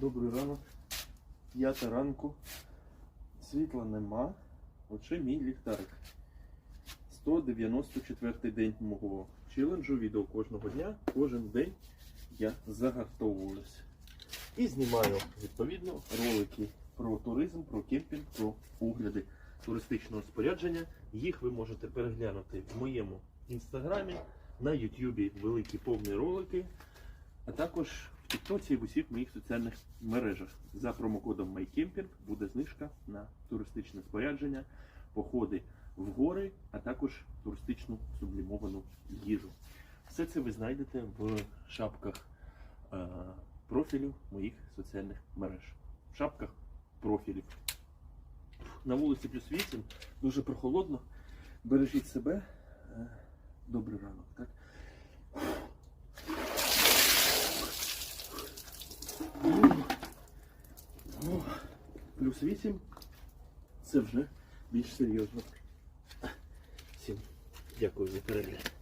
Добрий ранок. П'ята ранку. Світла нема. Оце мій ліхтарик. 194 день мого челенджу. Відео кожного дня. Кожен день я загартовуюсь. І знімаю відповідно ролики про туризм, про кемпінг, про огляди туристичного спорядження. Їх ви можете переглянути в моєму інстаграмі, на Ютубі великі повні ролики, а також Тіктоці в усіх моїх соціальних мережах. За промокодом MyCamping буде знижка на туристичне спорядження, походи в гори, а також туристичну сублімовану їжу. Все це ви знайдете в шапках е, профілів моїх соціальних мереж. В шапках профілів. На вулиці плюс 8, дуже прохолодно. Бережіть себе. Е, Добрий ранок, так? Плюс 8 це вже більш серйозно. Всім дякую за перегляд.